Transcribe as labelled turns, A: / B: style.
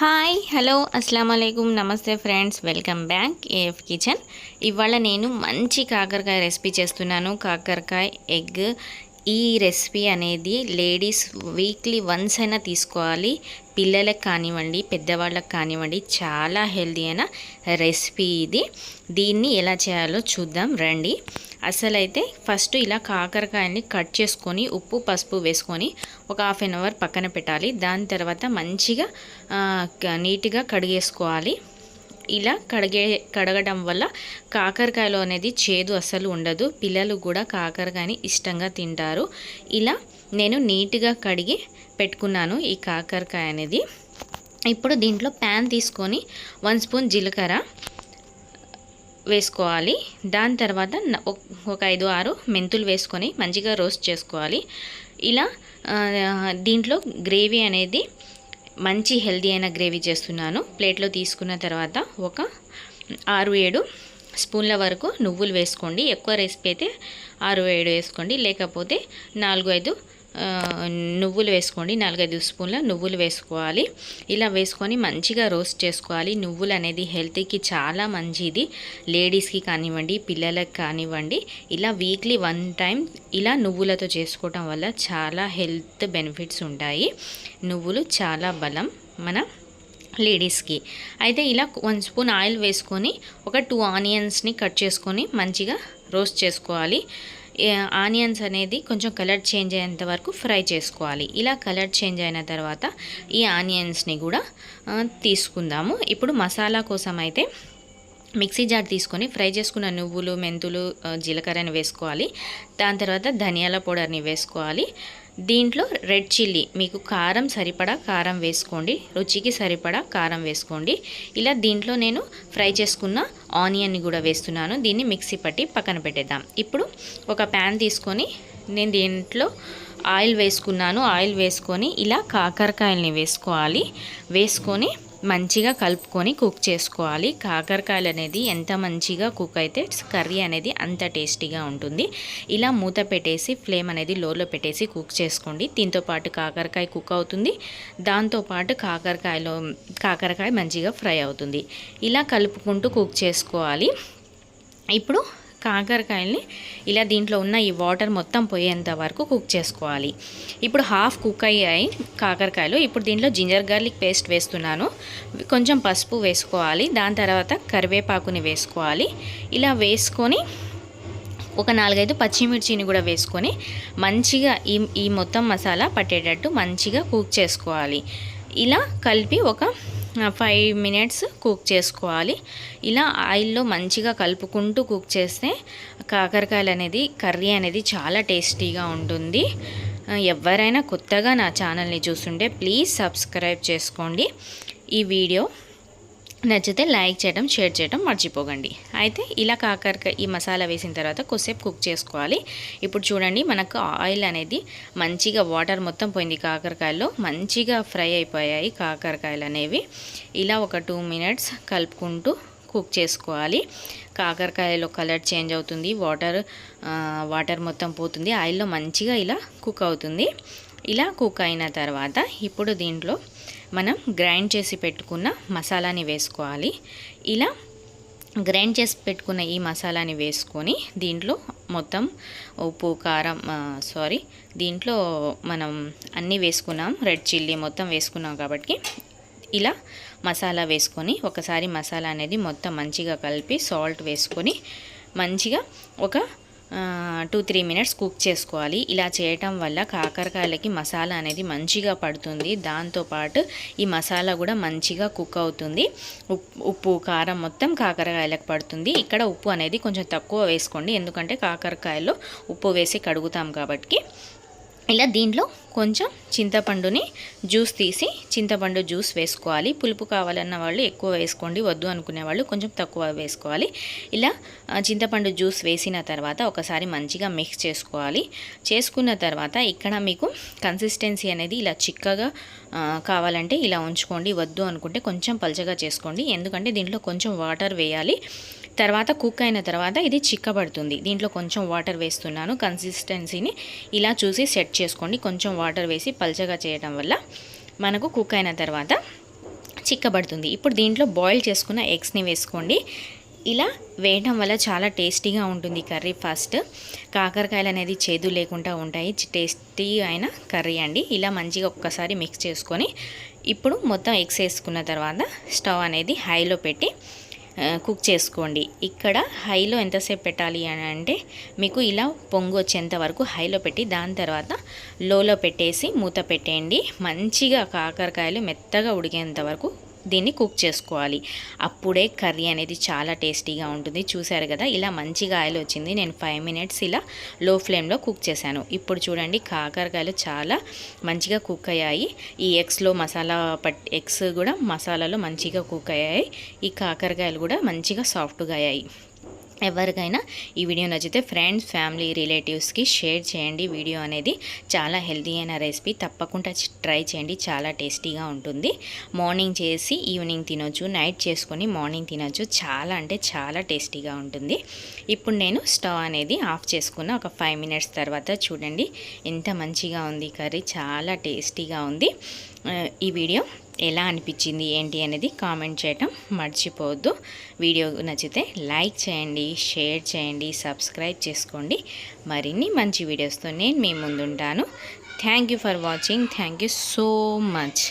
A: Hi hello అస్సలం అయికం నమస్తే friends welcome back AF kitchen ఇవాళ నేను మంచి కాకరకాయ రెసిపీ చేస్తున్నాను. కాకరకాయ ఎగ్ ఈ రెసిపీ అనేది లేడీస్ వీక్లీ వన్స్ అయినా తీసుకోవాలి. పిల్లలకు కానివ్వండి పెద్దవాళ్ళకి కానివ్వండి చాలా హెల్దీ అయిన రెసిపీ ఇది. దీన్ని ఎలా చేయాలో చూద్దాం రండి. అసలైతే ఫస్ట్ ఇలా కాకరకాయని కట్ చేసుకొని ఉప్పు పసుపు వేసుకొని ఒక హాఫ్ అన్ అవర్ పక్కన పెట్టాలి. దాని తర్వాత మంచిగా నీట్గా కడిగేసుకోవాలి. ఇలా కడిగే కడగడం వల్ల కాకరకాయలో అనేది చేదు అసలు ఉండదు. పిల్లలు కూడా కాకరకాయని ఇష్టంగా తింటారు. ఇలా నేను నీట్గా కడిగి పెట్టుకున్నాను ఈ కాకరకాయ అనేది. ఇప్పుడు దీంట్లో ప్యాన్ తీసుకొని వన్ స్పూన్ జీలకర్ర వేసుకోవాలి. దాని తర్వాత ఒక- ఐదు ఆరు మెంతులు వేసుకొని మంచిగా రోస్ట్ చేసుకోవాలి. ఇలా దీంట్లో గ్రేవీ అనేది మంచి హెల్దీ అయిన గ్రేవీ చేస్తున్నాను. ప్లేట్లో తీసుకున్న తర్వాత ఒక ఆరు ఏడు స్పూన్ల వరకు నువ్వులు వేసుకోండి. ఎక్కువ రెసిపీ అయితే ఆరు ఏడు వేసుకోండి. లేకపోతే నాలుగు ఐదు నువ్వులు వేసుకోండి. నాలుగైదు స్పూన్ల నువ్వులు వేసుకోవాలి. ఇలా వేసుకొని మంచిగా రోస్ట్ చేసుకోవాలి. నువ్వులు అనేది హెల్త్కి చాలా మంచిది. లేడీస్కి కానివ్వండి పిల్లలకు కానివ్వండి ఇలా వీక్లీ వన్ టైం ఇలా నువ్వులతో చేసుకోవటం వల్ల చాలా హెల్త్ బెనిఫిట్స్ ఉంటాయి. నువ్వులు చాలా బలం మన లేడీస్కి. అయితే ఇలా వన్ స్పూన్ ఆయిల్ వేసుకొని ఒక టూ ఆనియన్స్ని కట్ చేసుకొని మంచిగా రోస్ట్ చేసుకోవాలి. ఆనియన్స్ అనేది కొంచెం కలర్ చేంజ్ అయ్యేంత వరకు ఫ్రై చేసుకోవాలి. ఇలా కలర్ చేంజ్ అయిన తర్వాత ఈ ఆనియన్స్ని కూడా తీసుకుందాము. ఇప్పుడు మసాలా కోసం అయితే మిక్సీ జార్ తీసుకొని ఫ్రై చేసుకున్న నువ్వులు మెంతులు జీలకర్రని వేసుకోవాలి. దాని తర్వాత ధనియాల పౌడర్ని వేసుకోవాలి. దీంట్లో రెడ్ చిల్లీ మీకు కారం సరిపడా కారం వేసుకోండి రుచికి సరిపడా కారం వేసుకోండి. ఇలా దీంట్లో నేను ఫ్రై చేసుకున్న ఆనియన్ని కూడా వేస్తున్నాను. దీన్ని మిక్సీ పట్టి పక్కన పెట్టేద్దాం. ఇప్పుడు ఒక ప్యాన్ తీసుకొని నేను దీంట్లో ఆయిల్ వేసుకున్నాను. ఆయిల్ వేసుకొని ఇలా కాకరకాయల్ని వేసుకోవాలి. వేసుకొని మంచిగా కలుపుకొని కుక్ చేసుకోవాలి. కాకరకాయలు అనేది ఎంత మంచిగా కుక్ అయితే కర్రీ అనేది అంత టేస్టీగా ఉంటుంది. ఇలా మూత పెట్టేసి ఫ్లేమ్ అనేది లోలో పెట్టేసి కుక్ చేసుకోండి. దీంతో పాటు కాకరకాయ కుక్ అవుతుంది. దాంతోపాటు కాకరకాయలో కాకరకాయ మంచిగా ఫ్రై అవుతుంది. ఇలా కలుపుకుంటూ కుక్ చేసుకోవాలి. ఇప్పుడు కాకరకాయల్ని ఇలా దీంట్లో ఉన్న ఈ వాటర్ మొత్తం పోయేంత వరకు కుక్ చేసుకోవాలి. ఇప్పుడు హాఫ్ కుక్ అయ్యాయి కాకరకాయలు. ఇప్పుడు దీంట్లో జింజర్ గార్లిక్ పేస్ట్ వేస్తున్నాను. కొంచెం పసుపు వేసుకోవాలి. దాని తర్వాత కరివేపాకుని వేసుకోవాలి. ఇలా వేసుకొని ఒక నాలుగైదు పచ్చిమిర్చిని కూడా వేసుకొని మంచిగా ఈ ఈ మొత్తం మసాలా పట్టేటట్టు మంచిగా కుక్ చేసుకోవాలి. ఇలా కలిపి ఒక ఫైవ్ మినిట్స్ కుక్ చేసుకోవాలి. ఇలా ఆయిల్లో మంచిగా కలుపుకుంటూ కుక్ చేస్తే కాకరకాయలు అనేది కర్రీ అనేది చాలా టేస్టీగా ఉంటుంది. ఎవరైనా కొత్తగా నా ఛానల్ని చూస్తుంటే ప్లీజ్ సబ్స్క్రైబ్ చేసుకోండి. ఈ వీడియో నచ్చితే లైక్ చేయడం షేర్ చేయడం మర్చిపోకండి. అయితే ఇలా కాకరకాయ ఈ మసాలా వేసిన తర్వాత కొద్దిసేపు కుక్ చేసుకోవాలి. ఇప్పుడు చూడండి మనకు ఆయిల్ అనేది మంచిగా వాటర్ మొత్తం పోయింది కాకరకాయల్లో. మంచిగా ఫ్రై అయిపోయాయి కాకరకాయలు అనేవి. ఇలా ఒక టూ మినిట్స్ కలుపుకుంటూ కుక్ చేసుకోవాలి. కాకరకాయలో కలర్ చేంజ్ అవుతుంది వాటర్ వాటర్ మొత్తం పోతుంది. ఆయిల్లో మంచిగా ఇలా కుక్ అవుతుంది. ఇలా కుక్ అయిన తర్వాత ఇప్పుడు దీంట్లో మనం గ్రైండ్ చేసి పెట్టుకున్న మసాలాని వేసుకోవాలి. ఇలా గ్రైండ్ చేసి పెట్టుకున్న ఈ మసాలాని వేసుకొని దీంట్లో మొత్తం ఉప్పు కారం సారీ దీంట్లో మనం అన్నీ వేసుకున్నాం. రెడ్ చిల్లీ మొత్తం వేసుకున్నాం కాబట్టి ఇలా మసాలా వేసుకొని ఒకసారి మసాలా అనేది మొత్తం మంచిగా కలిపి సాల్ట్ వేసుకొని మంచిగా ఒక టూ త్రీ మినిట్స్ కుక్ చేసుకోవాలి. ఇలా చేయటం వల్ల కాకరకాయలకి మసాలా అనేది మంచిగా పడుతుంది. దాంతోపాటు ఈ మసాలా కూడా మంచిగా కుక్ అవుతుంది. ఉప్పు ఉప్పు కారం మొత్తం కాకరకాయలకు పడుతుంది. ఇక్కడ ఉప్పు అనేది కొంచెం తక్కువ వేసుకోండి. ఎందుకంటే కాకరకాయలో ఉప్పు వేసి కడుగుతాం కాబట్టి. ఇలా దీంట్లో కొంచెం చింతపండుని జ్యూస్ తీసి చింతపండు జ్యూస్ వేసుకోవాలి. పులుపు కావాలన్న వాళ్ళు ఎక్కువ వేసుకోండి వద్దు అనుకునే వాళ్ళు కొంచెం తక్కువ వేసుకోవాలి. ఇలా చింతపండు జ్యూస్ వేసిన తర్వాత ఒకసారి మంచిగా మిక్స్ చేసుకోవాలి. చేసుకున్న తర్వాత ఇక్కడ మీకు కన్సిస్టెన్సీ అనేది ఇలా చిక్కగా కావాలంటే ఇలా ఉంచుకోండి వద్దు అనుకుంటే కొంచెం పలచగా చేసుకోండి. ఎందుకంటే దీంట్లో కొంచెం వాటర్ వేయాలి. తర్వాత కుక్ అయిన తర్వాత ఇది చిక్కబడుతుంది. దీంట్లో కొంచెం వాటర్ వేస్తున్నాను. కన్సిస్టెన్సీని ఇలా చూసి సెట్ చేసుకోండి. కొంచెం వాటర్ వేసి పల్చగా చేయడం వల్ల మనకు కుక్ అయిన తర్వాత చిక్కబడుతుంది. ఇప్పుడు దీంట్లో బాయిల్ చేసుకున్న ఎగ్స్ని వేసుకోండి. ఇలా వేయడం వల్ల చాలా టేస్టీగా ఉంటుంది కర్రీ ఫస్ట్ కాకరకాయలు అనేది చేదు లేకుండా ఉంటాయి. టేస్టీ అయిన కర్రీ అండి. ఇలా మంచిగా ఒక్కసారి మిక్స్ చేసుకొని ఇప్పుడు మొత్తం ఎగ్స్ వేసుకున్న తర్వాత స్టవ్ అనేది హైలో పెట్టి కుక్ చేసుకోండి. ఇక్కడ హైలో ఎంతసేపు పెట్టాలి అని అంటే మీకు ఇలా పొంగు వచ్చేంత వరకు హైలో పెట్టి దాని తర్వాత లోలో పెట్టేసి మూత పెట్టేయండి. మంచిగా కాకరకాయలు మెత్తగా ఉడికేంత వరకు దీన్ని కుక్ చేసుకోవాలి. అప్పుడే కర్రీ అనేది చాలా టేస్టీగా ఉంటుంది. చూసారు కదా ఇలా మంచిగా ఆయిల్ వచ్చింది. నేను ఫైవ్ మినిట్స్ ఇలా లో ఫ్లేమ్లో కుక్ చేశాను. ఇప్పుడు చూడండి కాకరకాయలు చాలా మంచిగా కుక్ అయ్యాయి. ఈ ఎగ్స్లో మసాలా పట్ ఎగ్స్ కూడా మసాలాలో మంచిగా కుక్ అయ్యాయి. ఈ కాకరకాయలు కూడా మంచిగా సాఫ్ట్గా అయ్యాయి. ఎవరికైనా ఈ వీడియో నచ్చితే ఫ్రెండ్స్ ఫ్యామిలీ రిలేటివ్స్కి షేర్ చేయండి. వీడియో అనేది చాలా హెల్తీ అయిన రెసిపీ. తప్పకుండా ట్రై చేయండి. చాలా టేస్టీగా ఉంటుంది. మార్నింగ్ చేసి ఈవినింగ్ తినొచ్చు నైట్ చేసుకొని మార్నింగ్ తినొచ్చు. చాలా అంటే చాలా టేస్టీగా ఉంటుంది. ఇప్పుడు నేను స్టవ్ అనేది ఆఫ్ చేసుకున్న ఒక ఫైవ్ మినిట్స్ తర్వాత చూడండి. ఎంత మంచిగా ఉంది కర్రీ. చాలా టేస్టీగా ఉంది. ఈ వీడియో ఎలా అనిపించింది ఏంటి అనేది కామెంట్ చేయటం మర్చిపోవద్దు. వీడియో నచ్చితే లైక్ చేయండి షేర్ చేయండి సబ్స్క్రైబ్ చేసుకోండి. మరిన్ని మంచి వీడియోస్తో నేను మీ ముందుంటాను. Thank you for watching. Thank you so much.